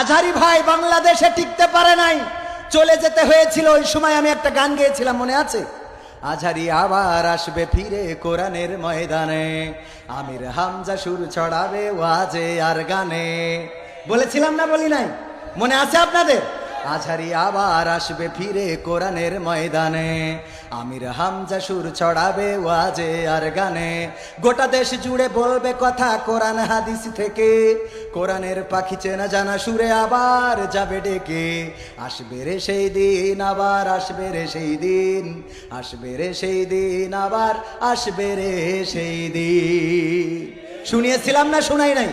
আজারি ভাই বাংলাদেশে টিকতে পারে নাই। চলে যেতে হয়েছিল, ওই সময় আমি একটা গান গেয়েছিলাম, মনে আছে? আজারি আবার আসবে ফিরে কোরআনের ময়দানে, আমির হামজা সুর ছড়াবে ওয়াজে আর গানে। বলেছিলাম না বলি নাই? মনে আছে আপনাদের? আঝারি আবার আসবে ফিরে কোরআনের ময়দানে। আমির হামজা সুর ছড়াবে ওয়াজে আর গানে। গোটা দেশ জুড়ে বলবে কথা কোরআন হাদিস থেকে। কোরআনের পাখি চেনা জানা সুরে আবার যাবে ডেকে। আসবে রে সেই দিন, আবার আসবে রে সেই দিন। আসবে রে সেই দিন, আবার আসবে রে সেই দিন। শুনিয়েছিলাম না, শোনাই নাই?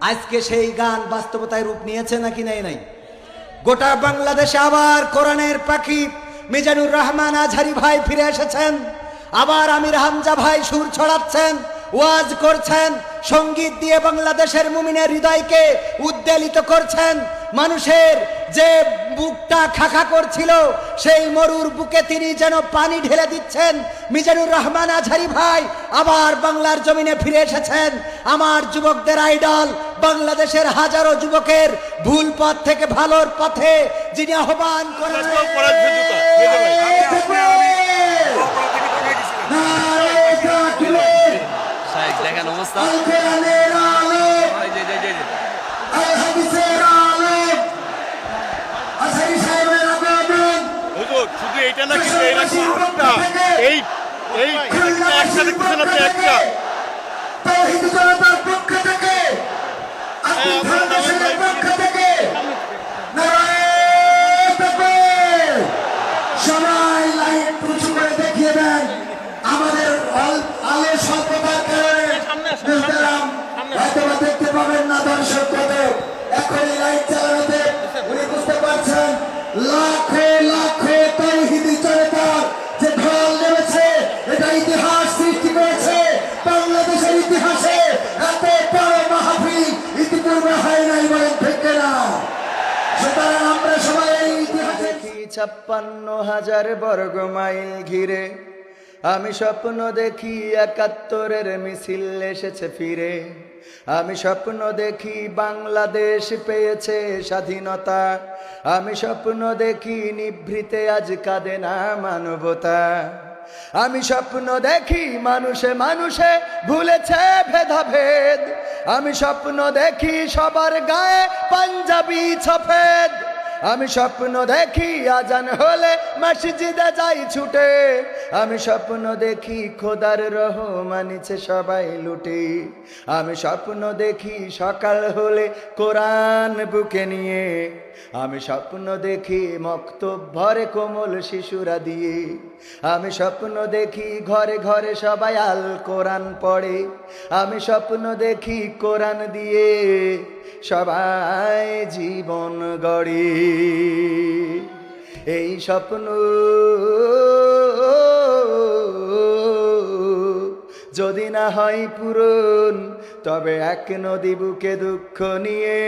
আজকে সেই গান বাস্তবতায় রূপ নিয়েছে নাকি নাই নাই? গোটা বাংলাদেশে আবার কোরআনের পাখি মিজানুর রহমান আঝারি ভাই ফিরে এসেছেন। আবার আমির হামজা ভাই সুর ছড়াচ্ছেন, ওয়াজ করছেন, সংগীত দিয়ে বাংলাদেশের মুমিনের হৃদয়কে উদ্বেলিত করছেন। মানুষের যে বুকটা খাখা করছিল, সেই মরুর বুকে তিনি যেন পানি ঢেলে দিচ্ছেন। মিজানুর রহমান আঝারি ভাই আবার বাংলার জমিনে ফিরে এসেছেন। আমার যুবকদের আইডল বাংলাদেশের হাজারো যুবকের ভুল পথ থেকে ভালোর পথে যিনি আহ্বান করেন। শাহেক দেখেন অবস্থা। এই যে, যে, যে, যে। হুজুর শুধু এইটা না কিন্তু এই একটা এই এই একটা দেখতেছেন আপনি একটা। জনতার পক্ষ থেকে লাখো লাখো তৌহিদি জনতার যে ঢল নেমেছে, এটা ইতিহাস সৃষ্টি করেছে। বাংলাদেশের ইতিহাসে এত বড় মাহফিল ইতিপূর্বে হয় নাই বলেন ঠিক না আমরা সবাই ইতিহাসে ছাপ্পান্ন হাজার বর্গ মাইল ঘিরে আমি স্বপ্ন দেখি একাত্তরের মিছিল এসেছে ফিরে। আমি স্বপ্ন দেখি বাংলাদেশ পেয়েছে স্বাধীনতা। আমি স্বপ্ন দেখি নিভৃতে আজ কাঁদে না মানবতা। আমি স্বপ্ন দেখি মানুষে মানুষে ভুলেছে ভেদাভেদ। আমি স্বপ্ন দেখি সবার গায়ে পাঞ্জাবি ছফেদ। আমি স্বপ্ন দেখি আজান হলে মসজিদে যাই ছুটে। আমি স্বপ্ন দেখি খোদার রহমানিছে সবাই লুটে। আমি স্বপ্ন দেখি সকাল হলে কোরআন বুকে নিয়ে। আমি স্বপ্ন দেখি মক্ত ভরে কোমল শিশুরা দিয়ে। আমি স্বপ্ন দেখি ঘরে ঘরে সবাই আল কোরআন পড়ে। আমি স্বপ্ন দেখি কোরআন দিয়ে সবাই জীবন গড়ে। এই স্বপ্ন যদি না হয় পূরণ, তবে এক নদী বুকে দুঃখ নিয়ে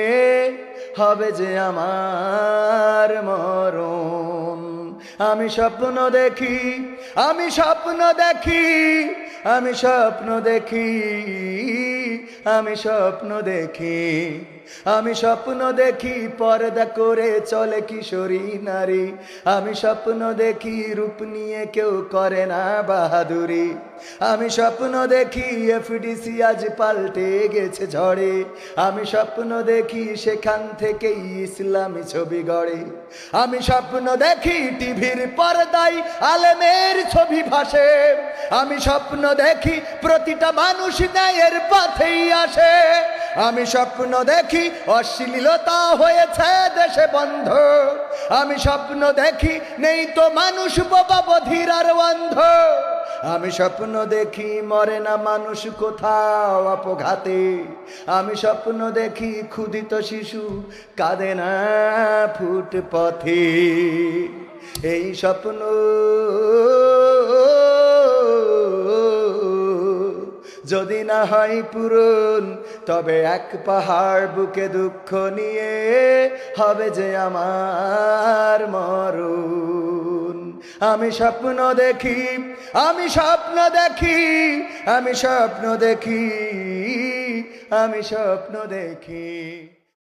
হবে যে আমার মরণ। আমি স্বপ্ন দেখি, আমি স্বপ্ন দেখি, আমি স্বপ্ন দেখি, আমি স্বপ্ন দেখি। আমি স্বপ্ন দেখি পর্দা করে চলে কিশোরী নারী। আমি স্বপ্ন দেখি রূপ নিয়ে কেউ করে না বাহাদুরি। আমি স্বপ্ন দেখি এফডিসি আজ পাল্টে গেছে ঝড়ে। আমি স্বপ্ন দেখি সেখান থেকেই ইসলামী ছবি গড়ে। আমি স্বপ্ন দেখি টিভির পর্দায় আলেমের ছবি ভাসে। আমি স্বপ্ন দেখি প্রতিটা মানুষ ন্যায়ের পথেই আসে। আমি স্বপ্ন দেখি অশ্লীলতা হয়েছে দেশে বন্ধ। আমি স্বপ্ন দেখি নেই তো মানুষ বাবা বধির আর অন্ধ। আমি স্বপ্ন দেখি মরে না মানুষ কোথাও অপঘাতে। আমি স্বপ্ন দেখি ক্ষুদিত শিশু কাঁদে না ফুট পথে এই স্বপ্ন যদি না হয় পূরণ, তবে এক পাহাড় বুকে দুঃখ নিয়ে হবে যে আমার মরণ। আমি স্বপ্ন দেখি, আমি স্বপ্ন দেখি, আমি স্বপ্ন দেখি, আমি স্বপ্ন দেখি।